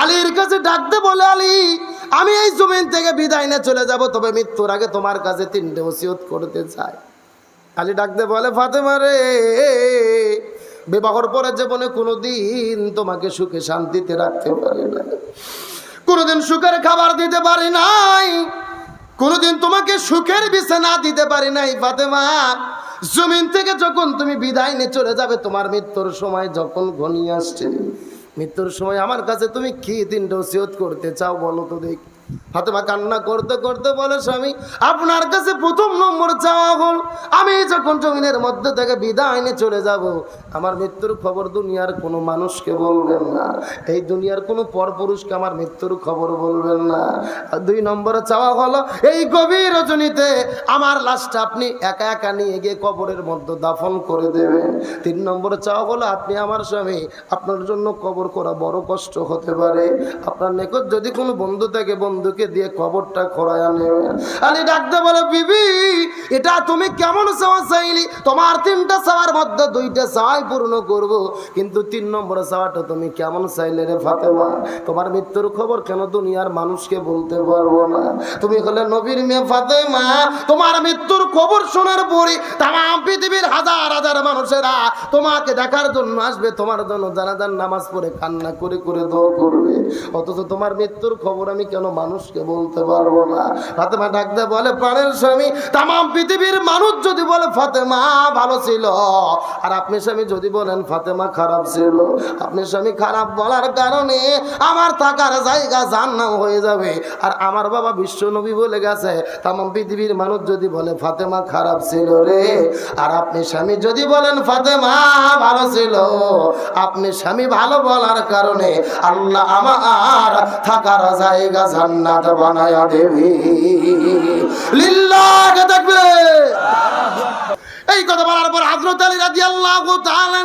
আলীর কাছে ডাকতে বলে, আলী, আমি এই জমিন থেকে বিদায় নিয়ে চলে যাব, তবে মৃত্যুর আগে তোমার কাছে তিনটে ওসিয়ত করতে চাই। আলী ডাকতে বলে, ফাতেমা রে, বিবাহর পরে জীবনে কোনোদিন তোমাকে সুখে শান্তিতে রাখতে পারি না। কোনোদিন সুখের খাবার দিতে পারি নাই। কোনোদিন তোমাকে সুখের বিছানা দিতে পারি নাই, ফাতেমা। জমিন থেকে যখন তুমি বিদায় নিয়ে চলে যাবে, তোমার মৃত্যুর সময় যখন ঘনিয়ে আসছে মৃত্যুর সময় আমার কাছে তুমি কি তিনটা ওসিয়ত করতে চাও বলো তো দেখ। ফাতেমা কান্না করতে করতে বলে, স্বামী, আপনার কাছে প্রথম নম্বর চাওয়া হল, আমি যখন জমিনের মধ্যে থেকে বিদায় নিয়ে চলে যাব, আমার মৃত্যুর খবর দুনিয়ার কোনো মানুষকে বলবেন না। এই দুনিয়ার কোনো পরপুরুষকে আমার মৃত্যুর খবর বলবেন না। দুই নম্বরে চাওয়া হলো, এই গভীর রজনীতে আমার লাশটা আপনি একা একা নিয়ে গিয়ে কবরের মধ্যে দাফন করে দেবেন। তিন নম্বরে চাওয়া হলো, আপনি আমার স্বামী, আপনার জন্য কবর করা বড় কষ্ট হতে পারে। আপনার নিকট যদি কোনো বন্ধু থাকে বন্ধুকে দিয়ে কবরটা খোড়ায় নেবেন আলি ডাকতে বলে, বিবি, এটা তুমি কেমন চাওয়া চাইলি? তোমার তিনটা চাওয়ার মধ্যে দুইটা চাওয়াই পূর্ণ করব। কিন্তু তিন নম্বর চাওয়াটা তুমি কেমন চাইলে রে ফাতেমা? তোমার মৃত্যুর খবর কেন দুনিয়ার মানুষকে বলতে পারব না? তুমি হলে নবীর মেয়ে ফাতেমা। তোমার মৃত্যুর খবর শোনার পরে তাম পৃথিবীর হাজার হাজার মানুষেরা তোমাকে দেখার জন্য আসবে। তোমার জন্য জানাজার নামাজ পড়ে কান্না করে করে দোয়া করবে। অথচ তোমার মৃত্যুর খবর আমি কেন মানুষকে বলতে পারব না। ফাতেমা ডাকতে বলে প্রাণের স্বামী তাম পৃথিবীর মানুষ যদি বলে, ফাতেমা ভালো ছিল। আর আপনি স্বামী যদি বলেন, ফাতেমা খারাপ ছিল। আপনি স্বামী খারাপ বলার কারণে আমার থাকার জায়গা জান্নাম হয়ে যাবে। আর আমার বাবা বিশ্ব নবী বলে গেছে তাম পৃথিবীর মানুষ যদি বলে, ফাতেমা খারাপ ছিল রে। আর আপনি স্বামী যদি বলেন, ফাতেমা ভালো ছিল। আপনি স্বামী ভালো বলার কারণে আল্লাহ আমার থাকার জায়গা জান্নাত বানায়া দেবী। লিল্লাহকে দেখবে এই কথা বলার পর হযরত আলী রাদিয়াল্লাহু তাআলা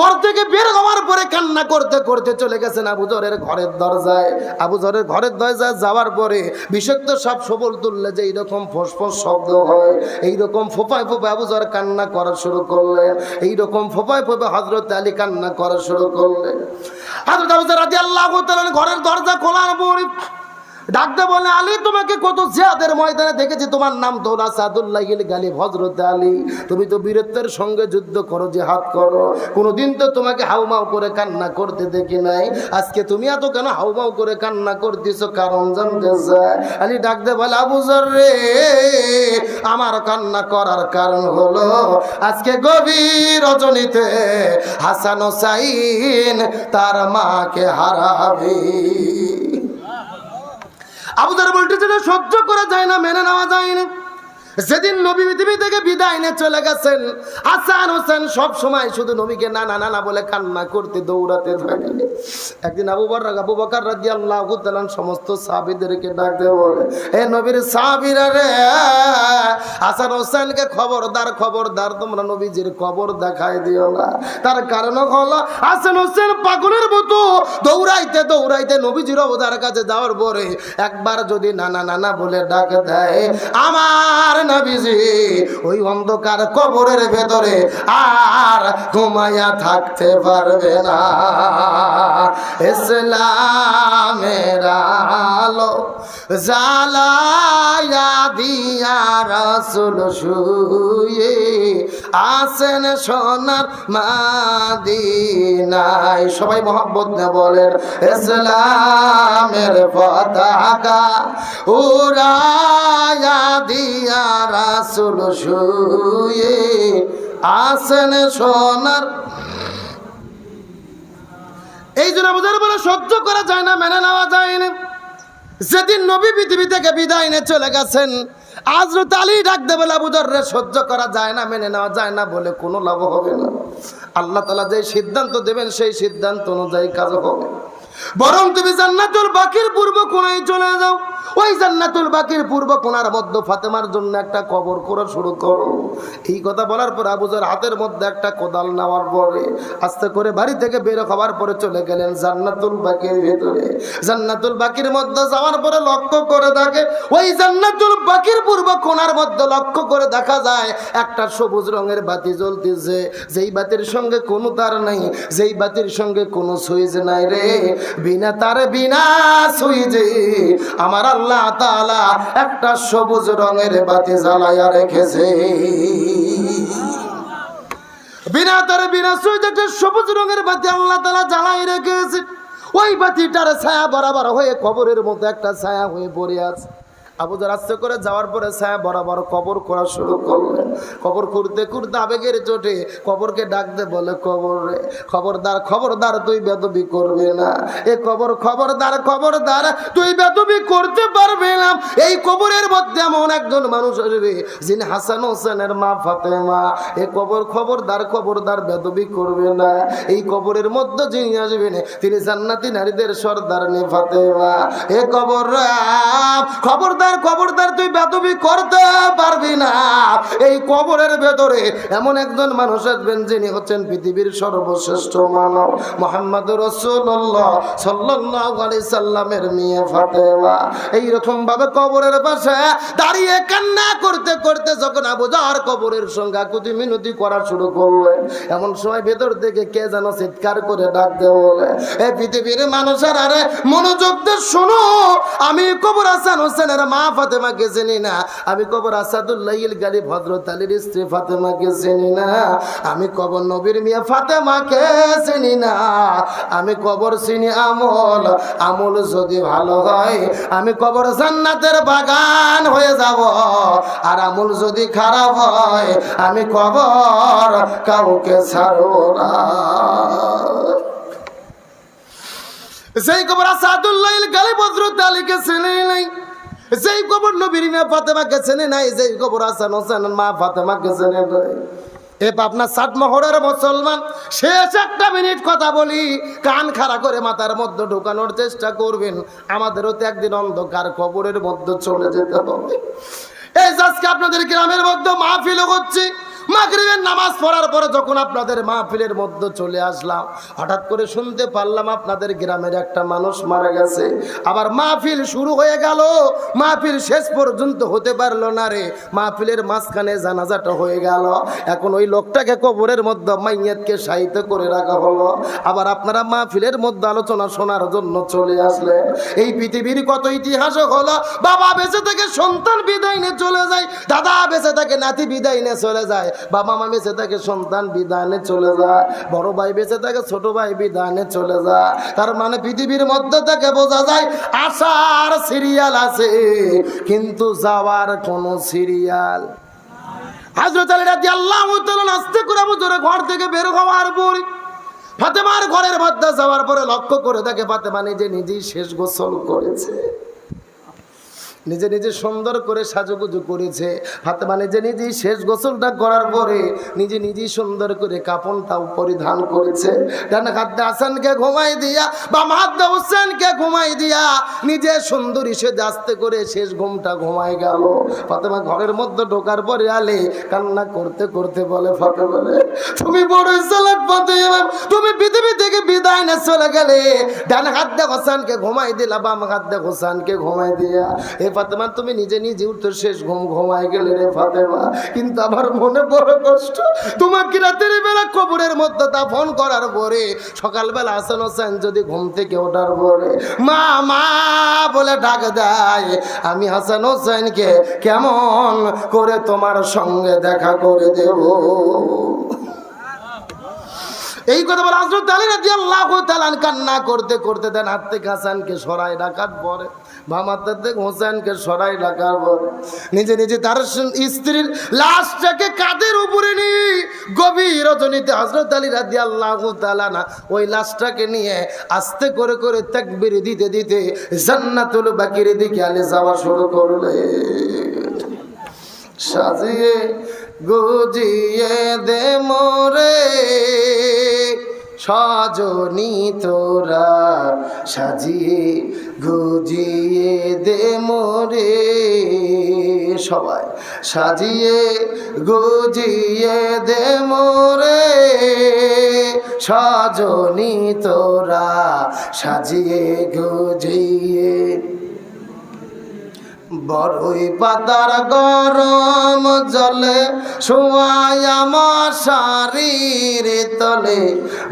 ঘর থেকে বের হওয়ার পরে কান্না করতে করতে চলে গেছেন আবু জরের ঘরের দরজায়। আবু জরের ঘরের দরজায় যাওয়ার পরে বিষাক্ত সব সবল তুললে যে এইরকম ফসফস শব্দ হয়, এইরকম ফোপায় ফোপায় আবু জর কান্না করা শুরু করলেন। এইরকম ফোপায় ফোপায় হজরত আলী কান্না করা শুরু করলেন। হজরত আবু জর রাজি আল্লাহ ঘরের দরজা খোলার পরে ডাকতে বলে, আলী, তোমাকে কত জিয়াদের ময়দানে দেখেছি। তোমার নাম দৌলা সাদুল্লাহ গালি হজরত আলী। তুমি তো বীরত্বের সঙ্গে যুদ্ধ করো, জিহাদ করো। কোনোদিন তো তোমাকে হাউমাউ করে কান্না করতে দেখি নাই। আজকে তুমি এত কেন হাউমাউ করে কান্না করতেছো? কারণ জানতে আলী ডাকতে বলে আবুজর রে, আমার কান্না করার কারণ হলো, আজকে গভীর রজনীতে হাসান সাইন তার মাকে হারাবি। আবুদার বলতেছিল সহ্য করা যায় না মেনে নেওয়া যায় না যেদিন নবী পৃথিবী থেকে বিদায় নিয়ে চলে গেছেন। হাসান হোসেন সব সময় শুধু নবীকে না না না বলে কান্না করতে, দৌড়াতে থাকে। একদিন আবু বকর আবু বকর রাদিয়াল্লাহু তাআলা সমস্ত সাহাবীদেরকে ডাকতে বলে হে নবীর সাহাবীরা রে, হাসান হোসেনকে খবরদার খবরদার, তোমরা নবীজির খবর দেখাই দিও না। তার কারণ হলো, হাসান হোসেন পাগলের মতো দৌড়াইতে দৌড়াইতে নবীজির অবতার কাছে যাওয়ার পরে একবার যদি নানা নানা বলে ডাক দেয়, আমার নবীজি ওই অন্ধকার কবরের ভেতরে আর ঘুমাইয়া থাকতে পারবে না। ইসলামের আলো জালায়া দিয়া রসুল শুয়ে আসেন সোনার মাদিনায় সবাই মোহাম্মদ না বলেন, ইসলামের পতাকা উড়ায়া দিয়া রাসুল শুয়ে আসেন সোনার এই জন্য আমাদের বলে সহ্য করা যায় না, মেনে নেওয়া যায় না যেদিন নবী পৃথিবী থেকে বিদায় নিয়ে চলে গেছেন আজরত আলী ডাক দেবে লাবুদর রে সহ্য করা যায় না, মেনে নেওয়া যায় না বলে কোনো লাভ হবে না। আল্লাহ তালা যে সিদ্ধান্ত দেবেন, সেই সিদ্ধান্ত অনুযায়ী কাজ হবে। বরং তুমি জান্নাতুল বাকির পূর্ব কোনায় চলে যাও। ওই জান্নাতুল বাকির পূর্ব কোনার মধ্যে ফাতেমার জন্য একটা কবর করা শুরু করো। এই কথা বলার পর আবুজার হাতের মধ্যে একটা কোদাল নেওয়ার পরে আস্তে করে বাড়ি থেকে বের হওয়ার পরে চলে গেলেন জান্নাতুল বাকির ভেতরে। জান্নাতুল বাকির মধ্যে যাওয়ার পরে লক্ষ্য করে দেখে, ওই জান্নাতুল বাকির পূর্ব কোনার মধ্যে লক্ষ্য করে দেখা যায় একটা সবুজ রঙের বাতি জ্বলতেছে। যেই বাতির সঙ্গে কোনো তার নাই, যেই বাতির সঙ্গে কোনো সুইচ নাই রে। বিনা তার বিনা সুইচে আমার আল্লাহ তাআলা একটা সবুজ রঙের বাতি জ্বালাইয়া রেখেছে। বিনা তার বিনা সুইচ একটা সবুজ রঙের বাতি আল্লাহ তালা জ্বালাই রেখেছে। ওই বাতিটার ছায়া বরাবর হয়ে কবরের মতো একটা ছায়া হয়ে পড়ে আছে। আবুজার আস্তে করে যাওয়ার পরে ছায়া বরাবর কবর করা শুরু করলেন। কবর করতে করতে আবেগের চোটে কবরকে ডাকতে বলে কবর রে খবরদার খবরদার তুই বেদবি করবে না। এ কবর খবরদার খবরদার তুই বেদবি করতে পারবে না। এই কবরের মধ্যে এমন একজন মানুষ আসবে যিনি হাসান হোসেনের মা ফাতেমা। এ কবর খবরদার খবরদার বেদবি করবে না। এই কবরের মধ্যে যিনি আসবেন তিনি জান্নাতি নারীদের সর্দার নে ফাতেমা। এ কবর রাম, খবরদার খবরদার তুই বেদবি করতে পারবি না। এই কবরের ভেতরে এমন একজন মানুষ আসবেন যিনি হচ্ছেন পৃথিবীর সর্বশ্রেষ্ঠ মানব, মোহাম্মদ রসুল্লাহ সাল্লাহ আলি সাল্লামের মেয়ে ফাতেমা। এইরকম ভাবে কবরের পাশে দাঁড়িয়ে কান্না করতে করতে যখন আবু জাহার কবরের সঙ্গে আকুতি মিনতি করা শুরু করলেন এমন সময় ভেতর থেকে কে যেন চিৎকার করে ডাকতে বলে এই পৃথিবীর মানুষের, আরে মনোযোগ দিয়ে শোনো, আমি কবর হাসান হোসেনের মা ফাতেমাকে চিনি না, আমি কবর আসাদুল্লাহ গালি ভদ্রত আলীর স্ত্রী ফাতেমাকে চিনি না, আমি কবর নবীর মিয়া ফাতেমাকে চিনি না, আমি কবর চিনি আমল আমল যদি ভালো হয়, আমি কবর জান্নাতের বাগান হয়ে যাব, আর আমল যদি খারাপ হয়, আমি কবর কাউকে ছাড়ব না। সেই কবর আসাদুল্লাহ গালি বদরুদ্দ আলীকে চেনে নাই যেই কবর নবীর মা ফাতেমাকে চেনে নাই, যেই কবর আসান হোসেন মা ফাতেমাকে চেনে নাই। এ পাবনা সাত মহরের মুসলমান, শেষ একটা মিনিট কথা বলি, কান খাড়া করে মাথার মধ্যে ঢুকানোর চেষ্টা করবেন। আমাদেরও তো একদিন অন্ধকার কবরের মধ্যে চলে যেতে হবে। এই আজকে আপনাদের গ্রামের মধ্যে মাহফিল হচ্ছে মাগরিবের নামাজ পড়ার পরে যখন আপনাদের মাহফিলের মধ্যে চলে আসলাম, হঠাৎ করে শুনতে পারলাম আপনাদের গ্রামের একটা মানুষ মারা গেছে। আবার মাহফিল শুরু হয়ে গেল। মাহফিল শেষ পর্যন্ত হতে পারল না রে। মাহফিলের মাঝখানে জানাজাটা হয়ে গেল। এখন ওই লোকটাকে কবরের মধ্যে মাইয়াতকে সাহিত্য করে রাখা হলো। আবার আপনারা মাহফিলের মধ্যে আলোচনা শোনার জন্য চলে আসলেন। এই পৃথিবীর কত ইতিহাস হলো? বাবা বেঁচে থেকে সন্তান বিদায় নিয়ে চলে যায়, দাদা বেঁচে থাকে নাতি বিদায় নিয়ে চলে যায়। বাবা মা বেঁচে থাকে, সন্তান বিদানে চলে যায়। বড় ভাই বেঁচে থাকে, ছোট ভাই বিদানে চলে যায়। তার মানে পৃথিবীর মধ্যে থেকে বোঝা যায় আসার সিরিয়াল আছে, কিন্তু যাওয়ার কোনো সিরিয়াল ঘরের মধ্যে যাওয়ার পরে লক্ষ্য করে দেখে ফাতেমা নিজে নিজেই শেষ গোসল করেছে। নিজে নিজে সুন্দর করে সাজুগুজু করেছে। ফাতেমা নিজে নিজেই শেষ গোসলটা করার পরে নিজে নিজেই সুন্দর করে কাপড়টাও পরিধান করেছে। ডান হাতে হাসানকে ঘুমাই দিয়া, বাম হাতে হোসেনকে ঘুমাই দিয়া নিজে সুন্দরী সে আস্তে করে শেষ ঘুমটা ঘুমাই গেল। ফাতেমা ঘরের মধ্যে ঢোকার পরে আলে কান্না করতে করতে বলে, ফাতেমা বলে তুমি বড় ফাতেমা তুমি পৃথিবী থেকে বিদায় নিয়ে চলে গেলে। ডান হাত হোসেনকে ঘুমাই দিলা, বাম হাত হোসেনকে ঘুমাই দিয়া। এ ফাতেমা, তুমি নিজে নিজে উঠতে শেষ ঘুম ঘুমাই গেলে রে ফাতেমা। কিন্তু আমার মনে বড় কষ্ট, তোমাকে রাতের বেলা কবরের মধ্যে দাফন করার পরে সকালবেলা হাসান হোসেন যদি ঘুম থেকে ওঠার পরে, মা মা, বলে ডাক দেয়। আমি হাসান হোসেনকে কেমন করে তোমার সঙ্গে দেখা করে দেব? এই কথা বলে হজরত আলী রাজি আল্লাহ তালান কান্না করতে করতে দেন হাত থেকে হাসানকে সরাই ডাকার পরে হাত থেকে হোসেনকে সরাই ডাকার পরে, নিজে নিজে তার স্ত্রীর লাশটাকে কাদের উপরে নিয়ে গভীর রজনীতে হজরত আলী রাজি আল্লাহ তালানা ওই লাশটাকে নিয়ে আস্তে করে করে তাকবির দিতে দিতে জান্নাতুল বাকির দিকে আলে যাওয়া শুরু করলে সাজিয়ে গুজিয়ে দে মোরে। সজনী তোরা সাজিয়ে গুজিয়ে দে মোরে। সবাই সাজিয়ে গুজিয়ে দে মোরে। সজনী তোরা সাজিয়ে গুজিয়ে বড়ই পাতার গরম জলে শোয়াই আমার শারীর তলে।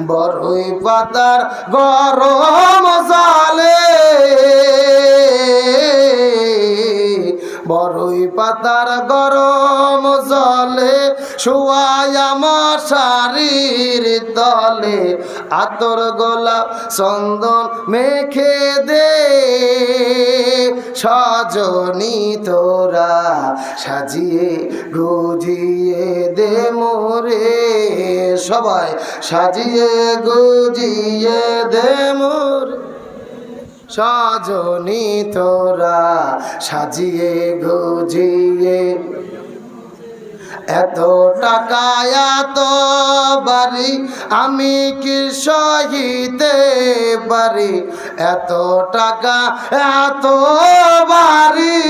বড়ই পাতার গরম জলে বড়ই পাতার গরম জলে, শোয়াই আমার শারীর তলে। আতর গোলাপ চন্দন মেখে দে, সজনী তোরা সাজিয়ে, গুজিয়ে দে মোরে। সবাই সাজিয়ে, গুজিয়ে দে মোরে। সজনী তোরা সাজিয়ে, গুজিয়ে। এত টাকা, এত বাড়ি, আমি কি সহিতে পারি? এত টাকা, এত বাড়ি।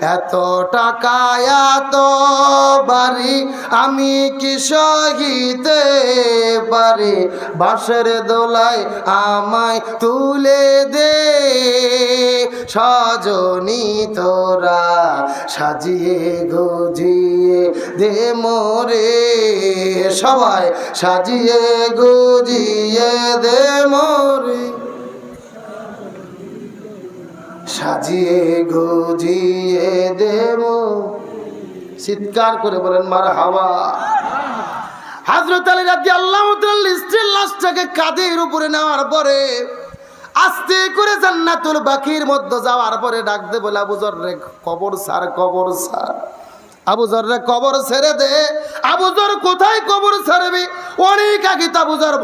এত টাকা, এত বাড়ি আমি কি সহিতে পারি? বাঁশের দোলায় আমায় তুলে দে। সজনী তোরা সাজিয়ে গুজিয়ে দে মোরে। সবাই সাজিয়ে গুজিয়ে দে মোরে। সাজিয়ে গুজিয়ে দেব। চিৎকার করে বলেন মার হাওয়া হাজরত আলী রাজি আল্লাহ স্ত্রীর লাশটাকে কাঁধের উপরে নেওয়ার পরে আস্তে করে জান্নাতুল বাকির মধ্যে যাওয়ার পরে ডাক দে বলে আবুজর রে কবর সার কবর সার। কবর দে। কোথায় কবর অনেক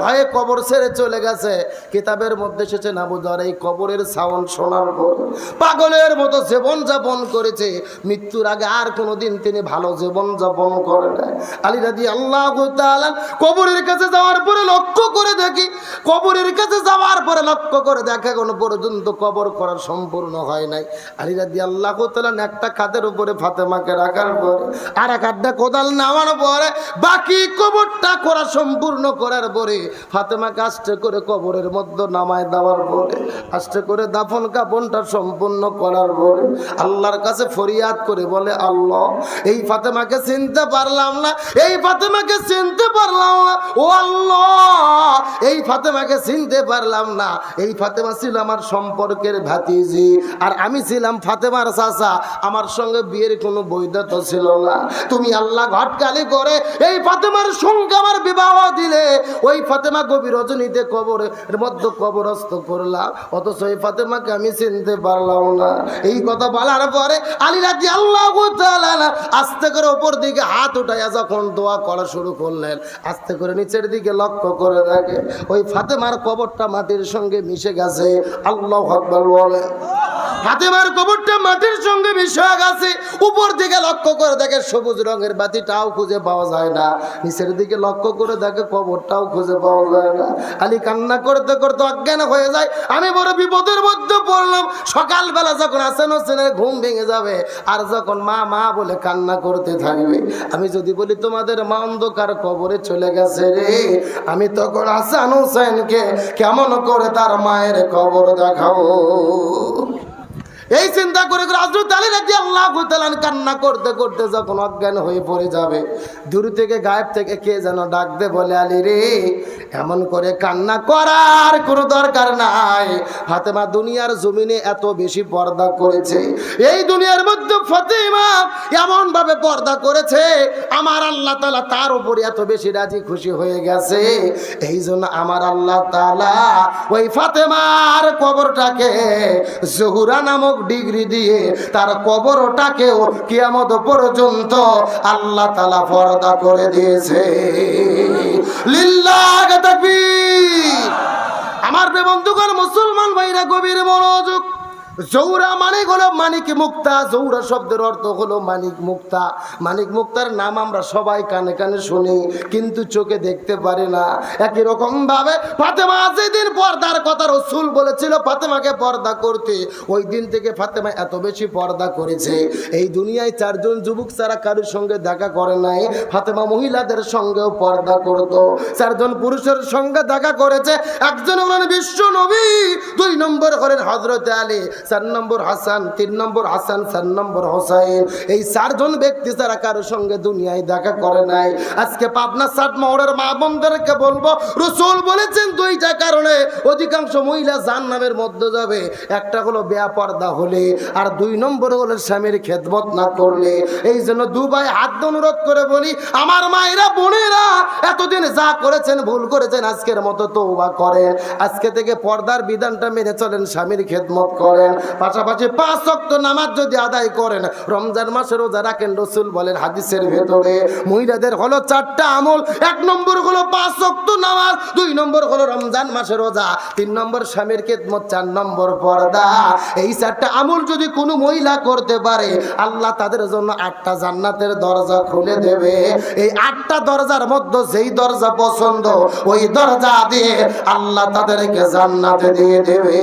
ভয়ে কবর চলে গেছে। কিতাবের মধ্যে এসেছে আবুজর এই কবরের সাউন্ড শোনার পাগলের মতো জীবন যাপন করেছে। মৃত্যুর আগে আর কোনোদিন তিনি ভালো জীবন যাপন করে না আলী রাজি আল্লাহ কবরের কাছে যাওয়ার পরে লক্ষ্য করে দেখি, কবরের কাছে যাওয়ার পরে লক্ষ্য করে দেখে কোনো পর্যন্ত কবর করা সম্পূর্ণ হয় নাই। আলী রাজি আল্লাহ তাআলা একটা খাদের উপরে ফাতেমাকে রাখার পরে আর এক আড্ডা কোদাল নেওয়ার পরে বাকি কবরটা করা সম্পূর্ণ করার পরে ফাতেমাকে আস্তে করে কবরের মধ্যে নামায় দেওয়ার পরে আস্তে করে দাফন কাপনটা সম্পূর্ণ করার পরে আল্লাহর কাছে ফরিয়াদ করে বলে, আল্লাহ, এই ফাতেমাকে চিনতে পারলাম না, এই ফাতেমাকে চিনতে পারলাম না, ও আল্লাহ, এই ফাতেমাকে চিনতে পারলাম না, এই ফাতেমা ছিল আমার সম্পর্কের ভাতিজি, আর আমি ছিলাম ফাতেমার চাচা, আমার সঙ্গে বিয়ের কোনো বৈধতা ছিল না তুমি আল্লাহ ঘটকালি করে এই ফাতেমার সঙ্গে আমার বিবাহ দিলে। ওই ফাতেমা গভীর রজনীতে কবরের মধ্যে কবরস্থ করলাম। অথচ এই ফাতেমাকে আমি চিনতে পারলাম না। এই কথা বলার পরে আলী রাজি আল্লাহ আস্তে করে ওপর দিকে হাত উঠাইয়া যখন দোয়া করা শুরু করলেন, আস্তে করে নিচের দিকে লক্ষ্য করে দেখে ওই ফাতেমার কবরটা মাটির সঙ্গে মিশে গেছে। আল্লাহ আকবার বলে। ফাতেমার কবরটা মাটির সঙ্গে মিশে গেছে। উপর দিকে লক্ষ্য করে দেখে সবুজ রঙের বাতিটাও খুঁজে পাওয়া যায় না। নিচের দিকে লক্ষ্য করে দেখে কবরটাও খুঁজে পাওয়া যায় না। আলী কান্না করতে করতে অজ্ঞান হয়ে যায়। আমি বড় বিপদের মধ্যে পড়লাম। সকালবেলা যখন আসেন হোসেনের ঘুম ভেঙে যাবে, আর যখন মা মা বলে কান্না করতে থাকবে, আমি যদি বলি, তোমাদের মা অন্ধকার কবরে চলে গেছে রে। আমি তখন হাসান হোসেনকে কেমন করে তার মায়ের কবর দেখাবো? এই চিন্তা করে করে হযরত আলী রাদিয়াল্লাহু তাআলা কান্না করতে করতে যখন অজ্ঞান হয়ে পড়ে যাবে, দূর থেকে গায়েব থেকে কে যেন ডাক দে বলে, আলী রে, এমন করে কান্না করার কোনো দরকার নাই। ফাতেমা দুনিয়ার জমিনে এত বেশি পর্দা করেছে। এই দুনিয়ার মধ্যে ফতেমা এমন ভাবে পর্দা করেছে, আমার আল্লাহ তালা তার উপরে এত বেশি রাজি খুশি হয়ে গেছে। এই জন্য আমার আল্লাহ তাআলা ওই ফাতেমার কবরটাকে জহুরা নামক ডিগ্রি দিয়ে তার কবরটাকেও কিয়ামত পর্যন্ত আল্লাহ তালা পর্দা করে দিয়েছে। লিল্লাহ আমার বন্ধুগণ, মুসলমান ভাইরা, গভীর মনোযোগ জৌরা মানিক হলো মানিক মুক্তা। জৌরা শব্দের অর্থ হলো মানিক মুক্তা। মানিক মুক্তার নাম আমরা সবাই কানে কানে শুনি, কিন্তু চোখে দেখতে পারি না। একই রকম ভাবে ফাতেমা যেদিন পর্দার কথা রসুল বলেছিল, ফাতেমাকে পর্দা করতে। ওই দিন থেকে ফাতেমা এত বেশি পর্দা করেছে। এই দুনিয়ায় চারজন যুবক ছাড়া কারোর সঙ্গে দেখা করে নাই। ফাতেমা মহিলাদের সঙ্গেও পর্দা করত। চারজন পুরুষের সঙ্গে দেখা করেছে। একজন হলেন বিশ্ব নবী, দুই নম্বর হলেন হজরত আলী। চার নম্বর হাসান, তিন নম্বর হাসান, চার নম্বর হোসাইন। এই চারজন ব্যক্তি ছাড়া কারোর সঙ্গে দুনিয়ায় দেখা করে নাই, আজকে পাবনা সাত মহরের মা বোনদেরকে বলব, রসুল বলেছেন দুইটা কারণে, অধিকাংশ মহিলা জান্নামের মধ্যে যাবে। একটা হলো বেয়া পর্দা হলে, আর দুই নম্বর হলো স্বামীর খেদমত না করলে। এই জন্য দুবাই হাত অনুরোধ করে বলি, আমার মায়েরা, বোনেরা, এতদিন যা করেছেন, ভুল করেছেন, আজকের মতো তৌবা করেন। আজকে থেকে পর্দার বিধানটা মেনে চলেন, স্বামীর খেদমত করেন। পাশাপাশি পাঁচ শক্ত নামাজ যদি আদায় করেন, রমজান মাসে রোজা রাখেন রসুল বলেন হাদিসের ভেতরে, মহিলাদের হলো চারটা আমল, এক নম্বর হলো পাঁচ শক্ত নামাজ, দুই নম্বর হলো রমজান মাসে রোজা, তিন নম্বর স্বামীর খেদমত, চার নম্বর পর্দা। এই চারটা আমল যদি কোনো মহিলা করতে পারে, আল্লাহ তাদের জন্য আটটা জান্নাতের দরজা খুলে দেবে। এই আটটা দরজার মধ্যে যেই দরজা পছন্দ, ওই দরজা দিয়ে আল্লাহ তাদেরকে জান্নাতে দিয়ে দেবে।